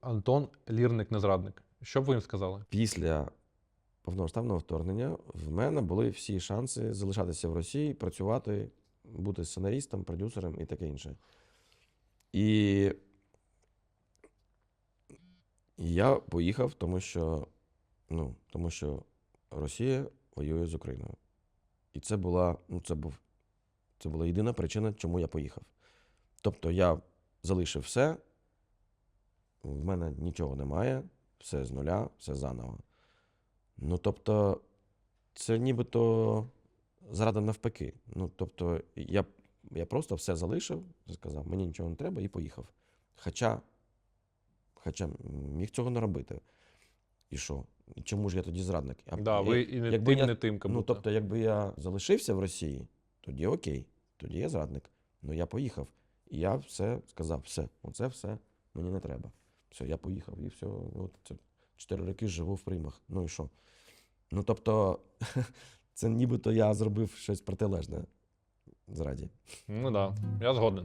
Антон Лірник не зрадник. Що б ви їм сказали? Після повномасштабного вторгнення в мене були всі шанси залишатися в Росії, працювати, бути сценарістом, продюсером і таке інше. І я поїхав, тому що, ну, тому що Росія воює з Україною. І це була, ну, це був, це була єдина причина, чому я поїхав. Тобто я залишив все, в мене нічого немає, все з нуля, все заново. Ну, тобто, це нібито зрада навпаки. Ну, тобто, я, я просто все залишив, сказав, мені нічого не треба і поїхав. Хоча, хоча міг цього не робити. І що? І чому ж я тоді зрадник? А Да, ви і не якби тим, я- не тим, Ну, тобто, якби я залишився в Росії, тоді окей, тоді я зрадник. Ну я поїхав. І я все сказав, все, оце все мені не треба. Все, я поїхав, і все. От це чотири роки живу в приймах. Ну і що? Ну тобто, це нібито я зробив щось протилежне зраді. Ну так, да, я згоден.